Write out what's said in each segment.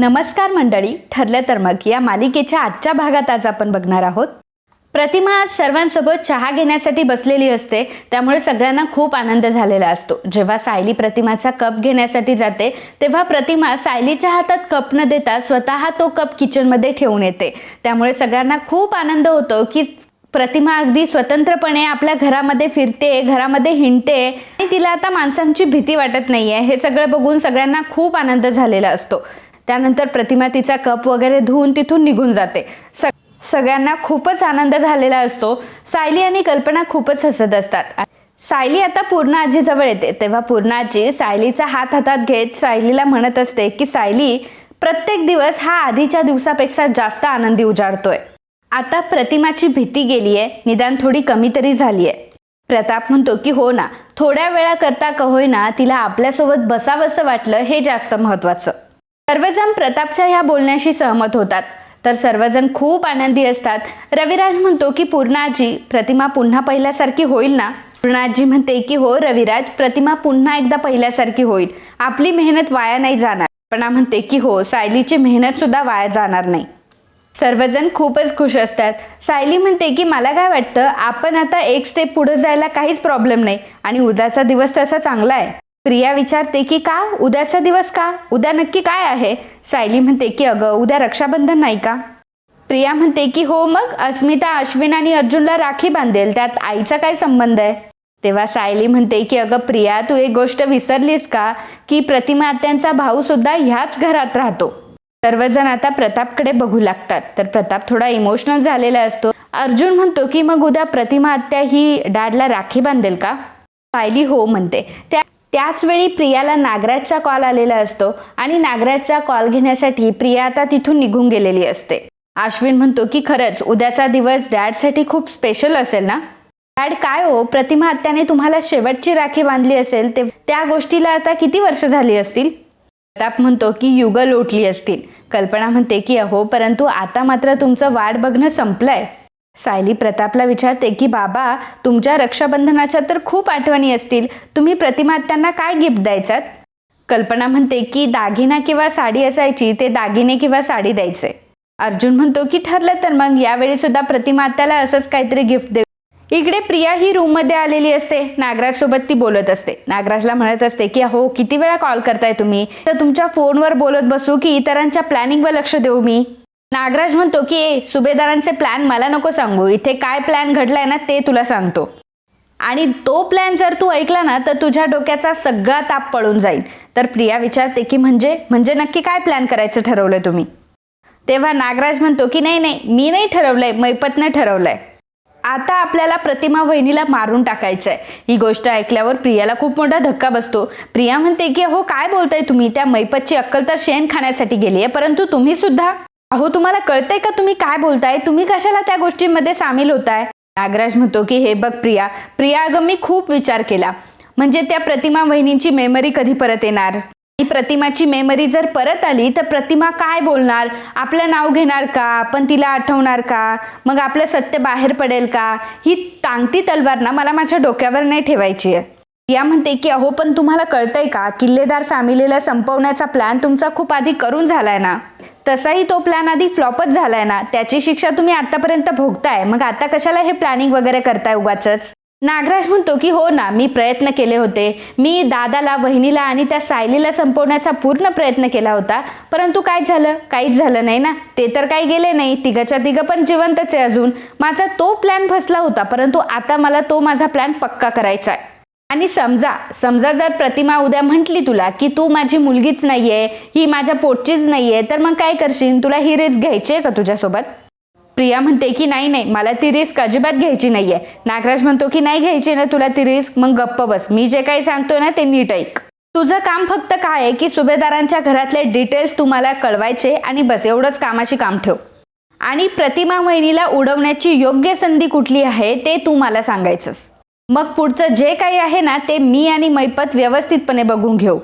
नमस्कार मंडळी ठरलं तर मग या मालिकेच्या आजच्या भागात आज आपण बघणार आहोत. प्रतिमा आज सर्वांसोबत चहा घेण्यासाठी बसलेली असते त्यामुळे सगळ्यांना खूप आनंद झालेला असतो. जेव्हा सायली प्रतिमाचा कप घेण्यासाठी जाते तेव्हा प्रतिमा सायलीच्या हातात कप न देता स्वतः तो कप किचनमध्ये ठेवून येते. त्यामुळे सगळ्यांना खूप आनंद होतो की प्रतिमा अगदी स्वतंत्रपणे आपल्या घरामध्ये फिरते घरामध्ये हिंडते. आणि तिला आता माणसांची भीती वाटत नाही आहे हे सगळं बघून सगळ्यांना खूप आनंद झालेला असतो. त्यानंतर प्रतिमा तिचा कप वगैरे धुवून तिथून निघून जाते. स सगळ्यांना खूपच आनंद झालेला असतो. सायली आणि कल्पना खूपच हसत असतात. सायली आता पूर्ण आजीजवळ येते. तेव्हा पूर्ण आजी सायलीचा हात हातात घेत सायलीला म्हणत असते की सायली प्रत्येक दिवस हा आधीच्या दिवसापेक्षा जास्त आनंदी उजाडतोय. आता प्रतिमाची भीती गेली आहे निदान थोडी कमी तरी झाली आहे प्रताप म्हणतो की हो ना थोड्या वेळा करता का होईना तिला आपल्यासोबत बसावंसं वाटलं हे जास्त महत्वाचं सर्वजण प्रतापच्या ह्या बोलण्याशी सहमत होतात. तर सर्वजण खूप आनंदी असतात. रविराज म्हणतो की पूर्णाजी प्रतिमा पुन्हा पहिल्यासारखी होईल ना? पूर्णाजी म्हणते की हो रविराज प्रतिमा पुन्हा एकदा पहिल्यासारखी होईल. आपली मेहनत वाया नाही जाणार. पण म्हणते की हो सायलीची मेहनत सुद्धा वाया जाणार नाही. सर्वजण खूपच खुश असतात. सायली म्हणते की मला काय वाटतं आपण आता एक स्टेप पुढे जायला काहीच प्रॉब्लेम नाही आणि उद्याचा दिवस तसा चांगला आहे. प्रिया विचारते की का? उद्याचा दिवस का? उद्या नक्की काय आहे? सायली म्हणते की अगं उद्या रक्षाबंधन नाही का? प्रिया म्हणते की हो मग अस्मिता अश्विन आणि अर्जुनला राखी बांधेल. त्यात आईचा काय संबंध आहे? तेव्हा सायली म्हणते की अगं प्रिया तू एक गोष्ट विसरलीस का? की प्रतिमा आत्यांचा भाऊ सुद्धा ह्याच घरात राहतो. सर्वजण आता प्रतापकडे बघू लागतात. तर प्रताप थोडा इमोशनल झालेला असतो. अर्जुन म्हणतो की मग उद्या प्रतिमा आत्या ही डॅडला राखी बांधेल का? सायली हो म्हणते. त्या त्याच वेळी प्रियाला नागराजचा कॉल आलेला असतो आणि नागराजचा कॉल घेण्यासाठी प्रिया आता तिथून निघून गेलेली असते. अश्विन म्हणतो की खरंच उद्याचा दिवस डॅडसाठी खूप स्पेशल असेल ना? डॅड काय हो? प्रतिमा आत्याने तुम्हाला शेवटची राखी बांधली असेल ते त्या गोष्टीला आता किती वर्ष झाली असतील? प्रताप म्हणतो की युग लोटली असतील. कल्पना म्हणते की अहो परंतु आता मात्र तुमचं वाट बघणं संपलंय. सायली प्रतापला विचारते की बाबा तुमच्या रक्षाबंधनाच्या तर खूप आठवणी असतील. तुम्ही प्रतिमात्यांना काय गिफ्ट द्यायचात? कल्पना म्हणते की दागिना किंवा साडी असायची ते दागिने किंवा साडी द्यायचे. अर्जुन म्हणतो की ठरलं तर मग यावेळी सुद्धा प्रतिमात्याला असंच काहीतरी गिफ्ट देऊ. इकडे प्रिया ही रूममध्ये आलेली असते. नागराज सोबत ती बोलत असते. नागराजला म्हणत असते की अहो किती वेळा कॉल करताय तुम्ही? तर तुमच्या फोनवर बोलत बसू की इतरांच्या प्लॅनिंगवर लक्ष देऊ मी. नागराज म्हणतो की ए सुभेदारांचे प्लॅन मला नको सांगू. इथे काय प्लॅन घडलाय ना ते तुला सांगतो. आणि तो प्लॅन जर तू ऐकला ना तर तुझ्या डोक्याचा सगळा ताप पळून जाईल. तर प्रिया विचारते की म्हणजे म्हणजे नक्की काय प्लॅन करायचं ठरवलं तुम्ही? तेव्हा नागराज म्हणतो की नाही नाही मी नाही ठरवलंय मैपतनं ठरवलंय. आता आपल्याला प्रतिमा वहिनीला मारून टाकायचंय. ही गोष्ट ऐकल्यावर प्रियाला खूप मोठा धक्का बसतो. प्रिया म्हणते की हो काय बोलताय तुम्ही? त्या मैपतची अक्कल तर शेण खाण्यासाठी गेली आहे परंतु तुम्ही सुद्धा अहो तुम्हाला कळतंय का तुम्ही काय बोलताय? तुम्ही कशाला त्या गोष्टींमध्ये सामील होताय? नागराज म्हणतो की हे बघ प्रिया प्रिया अगं मी खूप विचार केला. म्हणजे त्या प्रतिमा वहिनींची मेमरी कधी परत येणार? आणि प्रतिमाची मेमरी जर परत आली तर प्रतिमा काय बोलणार? आपलं नाव घेणार का? आपण तिला आठवणार का? मग आपलं सत्य बाहेर पडेल का? ही टांगती तलवार ना मला माझ्या डोक्यावर नाही ठेवायची आहे. या म्हणते की अहो पण तुम्हाला कळतंय का? किल्लेदार फॅमिलीला संपवण्याचा प्लॅन तुमचा खूप आधी करून झालाय ना. तसाही तो प्लॅन आधी फ्लॉपच झालाय ना. त्याची शिक्षा तुम्ही आतापर्यंत भोगताय. मग आता कशाला हे प्लॅनिंग वगैरे करताय उगाच नागराज म्हणतो की हो ना मी प्रयत्न केले होते. मी दादाला वहिनीला आणि त्या सायलीला संपवण्याचा पूर्ण प्रयत्न केला होता. परंतु काय झालं? काहीच झालं नाही ना. ते तर काही गेले नाही. तिघच्या तिघं पण जिवंतच आहे अजून. माझा तो प्लॅन फसला होता. परंतु आता मला तो माझा प्लॅन पक्का करायचा आहे. आणि समजा समजा जर प्रतिमा उद्या म्हटली तुला की तू माझी मुलगीच नाहीये ही माझ्या पोटचीच नाहीये तर मग काय करशील? तुला ही रिस्क घ्यायची आहे का तुझ्यासोबत? प्रिया म्हणते की नाही नाही मला ती रिस्क अजिबात घ्यायची नाहीये. नागराज म्हणतो की नाही घ्यायची ना तुला ती रिस्क मग गप्प बस. मी जे काही सांगतो ना ते नीट ऐक. तुझं काम फक्त काय आहे की सुभेदारांच्या घरातले डिटेल्स तुम्हाला कळवायचे आणि बस एवढंच कामाशी काम ठेव. आणि प्रतिमा वहिनीला उडवण्याची योग्य संधी कुठली आहे ते तू मला सांगायचंस. मग पुढचं जे काही आहे ना ते मी आणि मैपत व्यवस्थितपणे बघून घेऊ.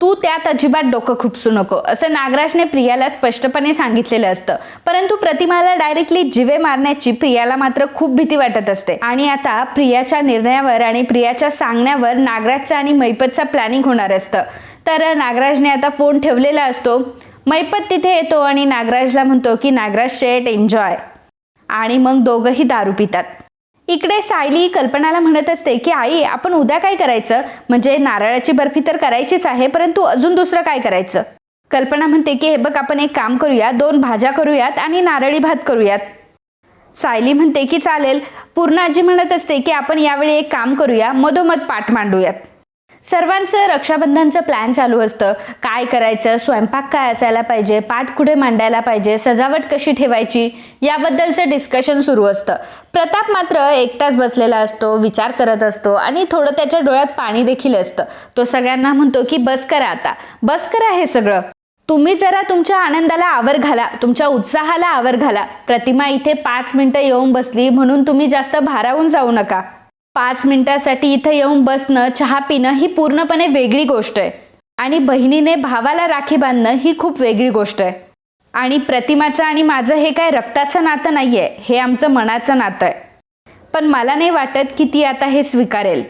तू त्यात अजिबात डोकं खुपसू नको. असं नागराजने प्रियाला स्पष्टपणे सांगितलेलं असतं. परंतु प्रतिमाला डायरेक्टली जिवे मारण्याची प्रियाला मात्र खूप भीती वाटत असते. आणि आता प्रियाच्या निर्णयावर आणि प्रियाच्या सांगण्यावर नागराजचा आणि मैपतचा प्लॅनिंग होणार असतं. तर नागराजने आता फोन ठेवलेला असतो. मैपत तिथे येतो आणि नागराजला म्हणतो की नागराज शेट एन्जॉय आणि मग दोघंही दारू पितात. इकडे सायली कल्पनाला म्हणत असते की आई आपण उद्या काय करायचं? म्हणजे नारळाची बर्फी तर करायचीच आहे परंतु अजून दुसरं काय करायचं? कल्पना म्हणते की हे बघ आपण एक काम करूया दोन भाज्या करूयात आणि नारळी भात करूयात. सायली म्हणते की चालेल. पूर्ण आजी म्हणत असते की आपण यावेळी एक काम करूया. मधोमध पाठ मांडूयात. सर्वांचं रक्षाबंधनचं प्लॅन चालू असतं. काय करायचं? स्वयंपाक काय असायला पाहिजे? पाठ कुठे मांडायला पाहिजे? सजावट कशी ठेवायची? याबद्दलचं डिस्कशन सुरू असतं. प्रताप मात्र एकटाच बसलेला असतो विचार करत असतो आणि थोडं त्याच्या डोळ्यात पाणी देखील असतं. तो सगळ्यांना म्हणतो की बस करा आता. बस करा हे सगळं. तुम्ही जरा तुमच्या आनंदाला आवर घाला. तुमच्या उत्साहाला आवर घाला. प्रतिमा इथे पाच मिनिटं येऊन बसली म्हणून तुम्ही जास्त भारावून जाऊ नका. पाच मिनिटासाठी इथं येऊन बसणं चहा पिणं ही पूर्णपणे वेगळी गोष्ट आहे. आणि बहिणीने भावाला राखी बांधणं ही खूप वेगळी गोष्ट आहे. आणि प्रतिमाचं आणि माझं हे काय रक्ताचं नातं नाही आहे हे आमचं मनाचं नातं आहे. पण मला नाही वाटत की ती आता हे स्वीकारेल.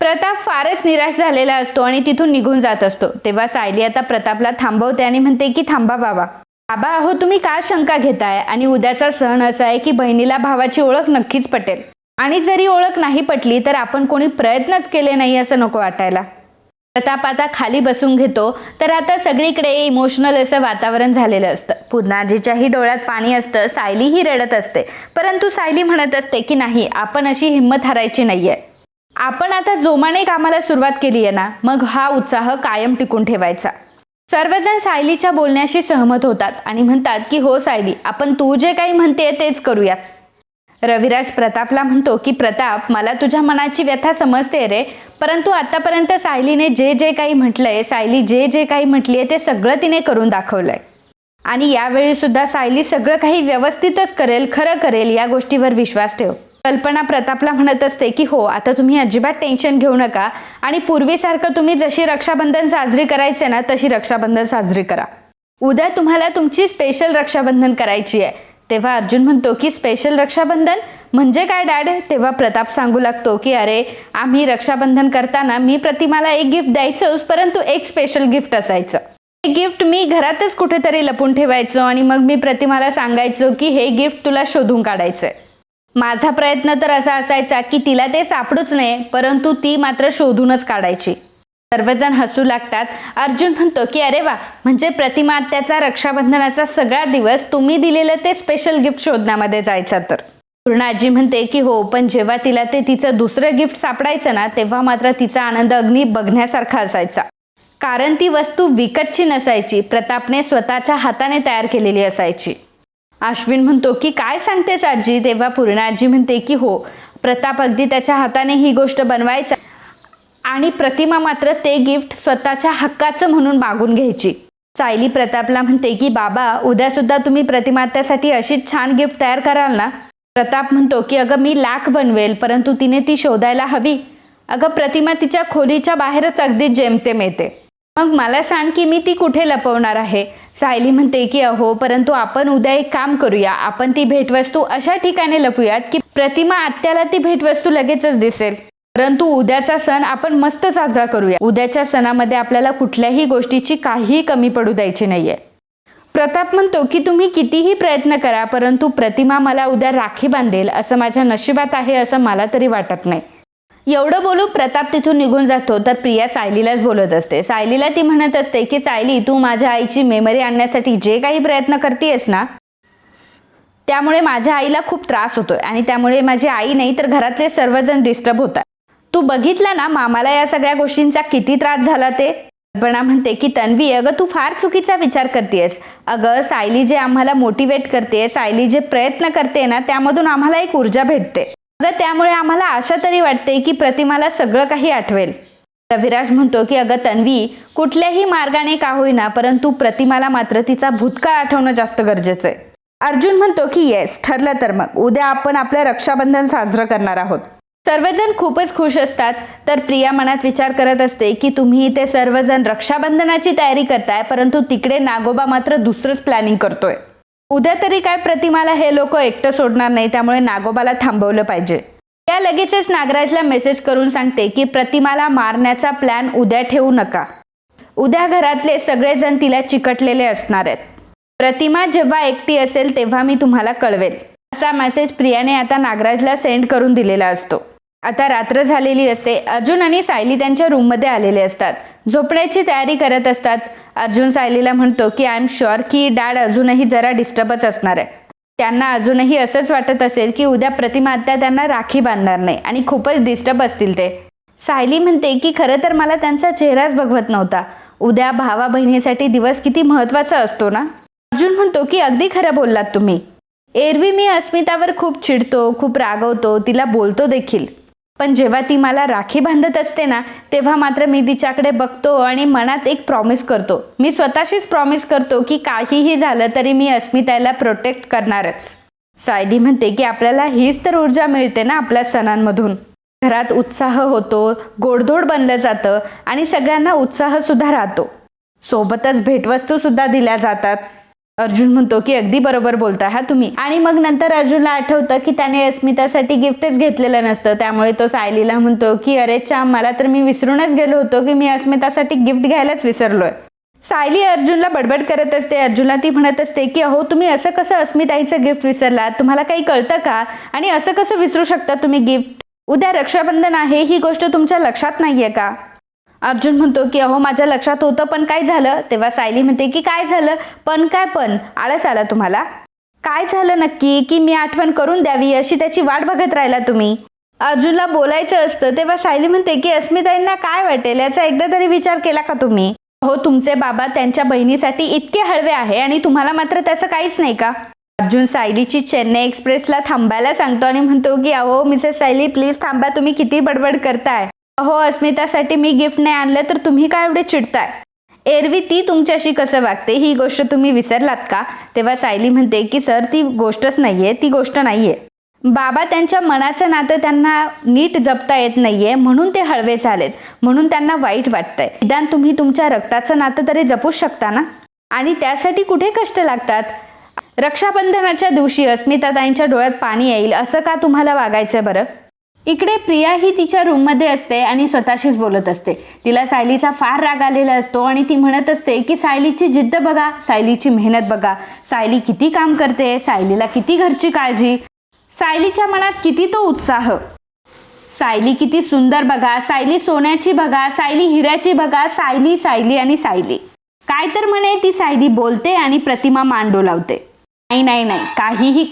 प्रताप फारच निराश झालेला असतो आणि तिथून निघून जात असतो. तेव्हा सायली आता प्रतापला थांबवते आणि म्हणते की थांबा बाबा. बाबा अहो तुम्ही का शंका घेताय? आणि उद्याचा सण असा आहे की बहिणीला भावाची ओळख नक्कीच पटेल. आणि जरी ओळख नाही पटली तर आपण कोणी प्रयत्नच केले नाही असं नको वाटायला. प्रताप आता खाली बसून घेतो तर आता सगळीकडे इमोशनल असं वातावरण झालेलं असतं. पूर्णाजीच्याही डोळ्यात पाणी असतं सायलीही रडत असते. परंतु सायली म्हणत असते की नाही आपण अशी हिंमत हरायची नाहीये. आपण आता जोमाने कामाला सुरुवात केली आहे ना मग हा उत्साह कायम टिकून ठेवायचा. सर्वजण सायलीच्या बोलण्याशी सहमत होतात आणि म्हणतात की हो सायली आपण तू जे काही म्हणते तेच करूयात रविराज प्रतापला म्हणतो की प्रताप मला तुझ्या मनाची व्यथा समजते रे. परंतु आतापर्यंत सायलीने जे जे काही म्हटलंय सायली जे जे काही म्हटली आहे ते सगळं तिने करून दाखवलंय. आणि यावेळी सुद्धा सायली सगळं काही व्यवस्थितच करेल खरं करेल या गोष्टीवर विश्वास ठेव. कल्पना प्रतापला म्हणत असते की हो आता तुम्ही अजिबात टेन्शन घेऊ नका. आणि पूर्वीसारखं तुम्ही जशी रक्षाबंधन साजरी करायचे ना तशी रक्षाबंधन साजरी करा. उद्या तुम्हाला तुमची स्पेशल रक्षाबंधन करायची आहे तेव्हा अर्जुन म्हणतो की स्पेशल रक्षाबंधन म्हणजे काय डॅड? तेव्हा प्रताप सांगू लागतो की अरे आम्ही रक्षाबंधन करताना मी प्रतिमाला एक गिफ्ट द्यायचंच परंतु एक स्पेशल गिफ्ट असायचं. हे गिफ्ट मी घरातच कुठेतरी लपून ठेवायचो आणि मग मी प्रतिमाला सांगायचो की हे गिफ्ट तुला शोधून काढायचंय. माझा प्रयत्न तर असा असायचा की तिला ते सापडूच नये परंतु ती मात्र शोधूनच काढायची. सर्वजण हसू लागतात. अर्जुन म्हणतो की अरे वा म्हणजे प्रतिमात्याचा रक्षाबंधनाचा सगळा दिवस तुम्ही दिलेलं ते स्पेशल गिफ्ट शोधण्यामध्ये जायचा तर. पूर्ण आजी म्हणते की हो पण जेव्हा तिला ते तिचं दुसरं गिफ्ट सापडायचं ना तेव्हा मात्र तिचा आनंद अग्नी बघण्यासारखा असायचा. कारण ती वस्तू विकतची नसायची प्रतापने स्वतःच्या हाताने तयार केलेली असायची. अश्विन म्हणतो की काय सांगतेस आजी? तेव्हा पूर्ण आजी म्हणते की हो प्रताप अगदी त्याच्या हाताने ही गोष्ट बनवायचा आणि प्रतिमा मात्र ते गिफ्ट स्वतःच्या हक्काचं म्हणून मागून घ्यायची. सायली प्रतापला म्हणते की बाबा उद्या सुद्धा तुम्ही प्रतिमात्यासाठी अशीच छान गिफ्ट तयार कराल ना? प्रताप म्हणतो की अगं मी लाख बनवेल परंतु तिने ती शोधायला हवी. अगं प्रतिमा तिच्या खोलीच्या बाहेरच अगदी जेमतेम येते. मग मला सांग की मी ती कुठे लपवणार आहे? सायली म्हणते की अहो परंतु आपण उद्या एक काम करूया. आपण ती भेटवस्तू अशा ठिकाणी लपूयात की प्रतिमा आत्याला ती भेटवस्तू लगेचच दिसेल. परंतु उद्याचा सण आपण मस्त साजरा करूया. उद्याच्या सणामध्ये आपल्याला कुठल्याही गोष्टीची काहीही कमी पडू द्यायची नाहीये. प्रताप म्हणतो की तुम्ही कितीही प्रयत्न करा परंतु प्रतिमा मला उद्या राखी बांधेल असं माझ्या नशिबात आहे असं मला तरी वाटत नाही. एवढं बोलू प्रताप तिथून निघून जातो. तर प्रिया सायलीलाच बोलत असते. सायलीला ती म्हणत असते की सायली तू माझ्या आईची मेमरी आणण्यासाठी जे काही प्रयत्न करतेस ना त्यामुळे माझ्या आईला खूप त्रास होतोय आणि त्यामुळे माझी आई नाही तर घरातले सर्वजण डिस्टर्ब होतात. तू बघितलं ना मामाला या सगळ्या गोष्टींचा किती त्रास झाला ते? कल्पना म्हणते की तन्वी अगं तू फार चुकीचा विचार करतेस अगं सायली जे आम्हाला मोटिवेट करते सायली जे प्रयत्न करते ना त्यामधून आम्हाला एक ऊर्जा भेटते. अगं त्यामुळे आम्हाला आशा तरी वाटते की प्रतिमाला सगळं काही आठवेल. रविराज म्हणतो की अगं तन्वी कुठल्याही मार्गाने का होईना परंतु प्रतिमाला मात्र तिचा भूतकाळ आठवणं जास्त गरजेचं आहे. अर्जुन म्हणतो की येस ठरलं तर मग. उद्या आपण आपलं रक्षाबंधन साजरं करणार आहोत. सर्वजण खूपच खुश असतात. तर प्रिया मनात विचार करत असते की तुम्ही इथे सर्वजण रक्षाबंधनाची तयारी करताय परंतु तिकडे नागोबा मात्र दुसरंच प्लॅनिंग करतोय. उद्या तरी काय प्रतिमाला हे लोक एकटं सोडणार नाही त्यामुळे नागोबाला थांबवलं पाहिजे. त्या लगेचच नागराजला मेसेज करून सांगते की प्रतिमाला मारण्याचा प्लॅन उद्या ठेवू नका. उद्या घरातले सगळेजण तिला चिकटलेले असणार आहेत. प्रतिमा जेव्हा एकटी असेल तेव्हा मी तुम्हाला कळवेल. असा मेसेज प्रियाने आता नागराजला सेंड करून दिलेला असतो. आता रात्र झालेली असते. अर्जुन आणि सायली त्यांच्या रूममध्ये आलेले असतात. झोपण्याची तयारी करत असतात. अर्जुन सायलीला म्हणतो की आय एम शुअर की डॅड अजूनही जरा डिस्टर्बच असणार आहे. त्यांना अजूनही असंच वाटत असेल की उद्या प्रतिमात्या त्यांना राखी बांधणार नाही आणि खूपच डिस्टर्ब असतील ते. सायली म्हणते की खरं तर मला त्यांचा चेहराच बघवत नव्हता. उद्या भावा बहिणीसाठी दिवस किती महत्त्वाचा असतो ना? अर्जुन म्हणतो की अगदी खरं बोललात तुम्ही. एरवी मी अस्मितावर खूप चिडतो खूप रागवतो तिला बोलतो देखील. पण जेव्हा ती मला राखी बांधत असते ना तेव्हा मात्र मी तिच्याकडे बघतो आणि मनात एक प्रॉमिस करतो. मी स्वतःशीच प्रॉमिस करतो की काहीही झालं तरी मी अस्मिताला प्रोटेक्ट करणारच. सायली म्हणते की आपल्याला हीच तर ऊर्जा मिळते ना आपल्या सणांमधून. घरात उत्साह होतो गोडधोड बनलं जातं आणि सगळ्यांना उत्साहसुद्धा राहतो. सोबतच भेटवस्तू सुद्धा दिल्या जातात. अर्जुन म्हणतो की अगदी बरोबर बोलताय हा तुम्ही. आणि मग नंतर अर्जुनला आठवतं की त्याने अस्मितासाठी गिफ्टच घेतलेलं नसतं. त्यामुळे तो सायलीला म्हणतो की अरे चा मला तर मी विसरूनच गेलो होतो की मी अस्मितासाठी गिफ्ट घ्यायलाच विसरलोय. सायली अर्जुनला बडबड करत असते. अर्जुनला ती म्हणत असते की अहो तुम्ही असं कसं अस्मिताईचं गिफ्ट विसरलात? तुम्हाला काही कळतं का? आणि असं कसं विसरू शकता तुम्ही गिफ्ट? उद्या रक्षाबंधन आहे ही गोष्ट तुमच्या लक्षात नाहीये का? अर्जुन म्हणतो की अहो माझ्या लक्षात होतं पण काय झालं? तेव्हा सायली म्हणते की काय झालं? पण काय पण? आळस आला तुम्हाला? काय झालं नक्की? की मी आठवण करून द्यावी अशी त्याची वाट बघत राहिला तुम्ही? अर्जुनला बोलायचं असतं तेव्हा सायली म्हणते की अस्मिताईंना काय वाटेल? याचा एकदा तरी विचार केला का तुम्ही? हो तुमचे बाबा त्यांच्या बहिणीसाठी इतके हळवे आहे आणि तुम्हाला मात्र त्याचं काहीच नाही का? अर्जुन सायलीची चेन्नई एक्सप्रेसला थांबायला सांगतो आणि म्हणतो की अहो मिसेस सायली प्लीज थांबा तुम्ही किती बडबड करताय. अहो अस्मितासाठी मी गिफ्ट नाही आणलं तर तुम्ही काय एवढे चिडताय? एरवी ती तुमच्याशी कसं वागते? ही गोष्ट तुम्ही विसरलात का? तेव्हा सायली म्हणते की सर ती गोष्टच नाहीये ती गोष्ट नाहीये. बाबा त्यांच्या मनाचं नातं त्यांना नीट जपता येत नाहीये म्हणून ते हळवे झालेत. म्हणून त्यांना वाईट वाटतंय. निदान तुम्ही तुमच्या रक्ताचं नातं तरी जपूच शकता ना? आणि त्यासाठी कुठे कष्ट लागतात? रक्षाबंधनाच्या दिवशी अस्मिताताईंच्या डोळ्यात पाणी येईल असं का तुम्हाला वागायचं बरं? इकडे प्रिया ही तिच्या रूममध्ये असते आणि स्वतःशीच बोलत असते. तिला सायलीचा फार राग आलेला असतो आणि ती म्हणत असते की सायलीची जिद्द बघा सायलीची मेहनत बघा. सायली किती काम करते सायलीला किती घरची काळजी. सायलीच्या मनात किती तो उत्साह. सायली किती सुंदर बघा. सायली सोन्याची बघा. सायली हिऱ्याची बघा. सायली सायली आणि सायली. काय तर म्हणे ती सायली बोलते आणि प्रतिमा मांडू लावते. नाही नाही नाही. काहीही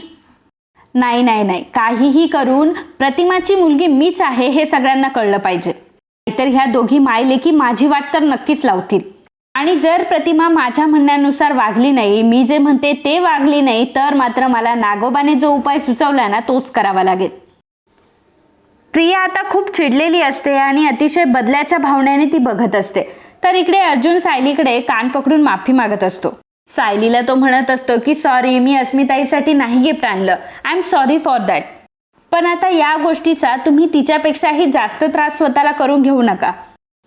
नाही नाही नाही. काहीही करून प्रतिमाची मुलगी मीच आहे हे सगळ्यांना कळलं पाहिजे. नाहीतर ह्या दोघी मायलेकी माझी वाट तर नक्कीच लावतील. आणि जर प्रतिमा माझ्या म्हणण्यानुसार वागली नाही मी जे म्हणते ते वागली नाही तर मात्र मला नागोबाने जो उपाय सुचवला ना तोच करावा लागेल. प्रिया आता खूप चिडलेली असते आणि अतिशय बदल्याच्या भावनेने ती बघत असते. तर इकडे अर्जुन सायलीकडे कान पकडून माफी मागत असतो. सायलीला तो म्हणत असतो की सॉरी मी अस्मिताईसाठी नाही गिफ्ट आणलं. I am sorry for that पण आता या गोष्टीचा तुम्ही तिच्यापेक्षाही जास्त त्रास स्वतःला करून घेऊ नका.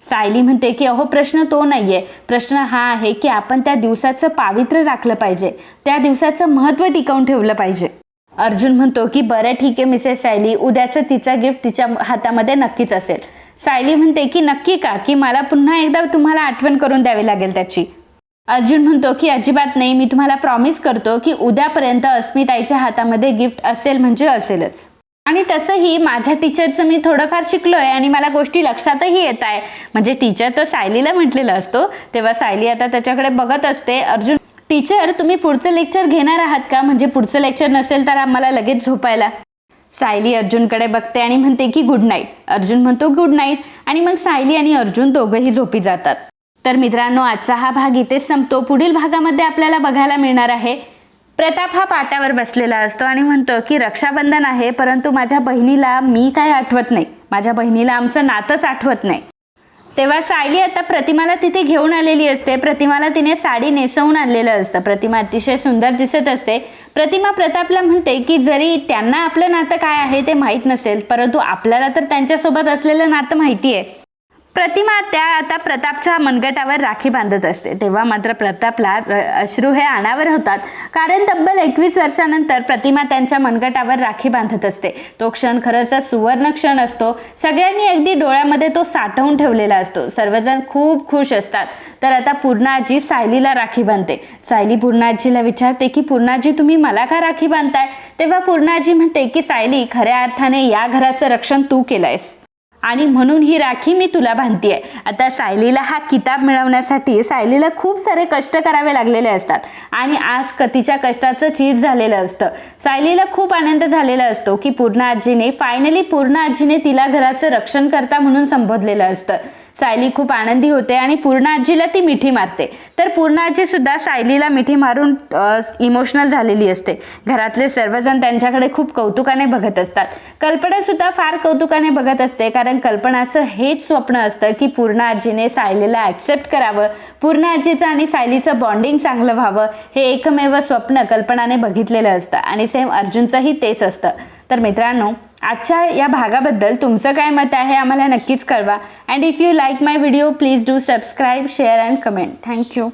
सायली म्हणते की अहो प्रश्न तो नाहीये. प्रश्न हा आहे की आपण त्या दिवसाचं पावित्र्य राखलं पाहिजे. त्या दिवसाचं महत्त्व टिकवून ठेवलं पाहिजे. अर्जुन म्हणतो की बरं ठीक आहे मिसेस सायली. उद्याचं तिचा गिफ्ट तिच्या हातामध्ये नक्कीच असेल. सायली म्हणते की नक्की का? की मला पुन्हा एकदा तुम्हाला आठवण करून द्यावी लागेल त्याची. अर्जुन म्हणतो की अजिबात नाही मी तुम्हाला प्रॉमिस करतो की उद्यापर्यंत अस्मिताईच्या हातामध्ये गिफ्ट असेल म्हणजे असेलच. आणि तसंही माझ्या टीचरचं मी थोडंफार शिकलोय आणि मला गोष्टी लक्षातही येत आहे. म्हणजे टीचर तो सायलीला म्हटलेला असतो. तेव्हा सायली आता त्याच्याकडे बघत असते. अर्जुन टीचर तुम्ही पुढचं लेक्चर घेणार आहात का? म्हणजे पुढचं लेक्चर नसेल तर आम्हाला लगेच झोपायला. सायली अर्जुनकडे बघते आणि म्हणते की गुड नाईट अर्जुन म्हणतो गुड नाईट आणि मग सायली आणि अर्जुन दोघंही झोपी जातात. तर मित्रांनो आजचा हा भाग इथेच संपतो. पुढील भागामध्ये आपल्याला बघायला मिळणार आहे प्रताप हा पाटावर बसलेला असतो आणि म्हणतो की रक्षाबंधन आहे परंतु माझ्या बहिणीला मी काय आठवत नाही. माझ्या बहिणीला आमचं नातंच आठवत नाही. तेव्हा सायली आता प्रतिमाला तिथे घेऊन आलेली असते. प्रतिमाला तिने साडी नेसवून आणलेलं असतं. प्रतिमा अतिशय सुंदर दिसत असते. प्रतिमा प्रतापला म्हणते की जरी त्यांना आपलं नातं काय आहे ते माहीत नसेल परंतु आपल्याला तर त्यांच्यासोबत असलेलं नातं माहिती आहे. प्रतिमा त्या आता प्रतापच्या मनगटावर राखी बांधत असते. तेव्हा मात्र प्रतापला अश्रू हे अनावर होतात. कारण तब्बल एकवीस वर्षानंतर प्रतिमा त्यांच्या मनगटावर राखी बांधत असते. तो क्षण खरंच सुवर्ण क्षण असतो. सगळ्यांनी अगदी डोळ्यामध्ये तो साठवून ठेवलेला असतो. सर्वजण खूप खुश असतात. तर आता पूर्णाजी सायलीला राखी बांधते. सायली पूर्णाजीला विचारते की पूर्णाजी तुम्ही मला का राखी बांधताय? तेव्हा पूर्णाजी म्हणते की सायली खऱ्या अर्थाने या घराचं रक्षण तू केलंयस. आणि म्हणून ही राखी मी तुला बांधतीये. आता सायलीला हा किताब मिळवण्यासाठी सायलीला खूप सारे कष्ट करावे लागलेले असतात. आणि आज कतीच्या कष्टाचं चीज झालेलं असतं. सायलीला खूप आनंद झालेला असतो की पूर्ण आजीने फायनली पूर्ण आजीने तिला घराचं रक्षण करता म्हणून संबोधलेलं असतं. सायली खूप आनंदी होते आणि पूर्ण आजीला ती मिठी मारते. तर पूर्ण आजी सुद्धा सायलीला मिठी मारून इमोशनल झालेली असते. घरातले सर्वजण त्यांच्याकडे खूप कौतुकाने बघत असतात. कल्पना सुद्धा फार कौतुकाने बघत असते कारण कल्पनाचं हेच स्वप्न असतं की पूर्ण आजीने सायलीला ॲक्सेप्ट करावं पूर्ण आजीचं आणि सायलीचं बॉन्डिंग चांगलं व्हावं हे एकमेव स्वप्न कल्पनाने बघितलेलं असतं. आणि सेम अर्जुनचंही तेच असतं. तर मित्रांनो आजच्या या भागाबद्दल तुमचं काय मत आहे आम्हाला नक्कीच कळवा. And if you like my video please do subscribe share and comment thank you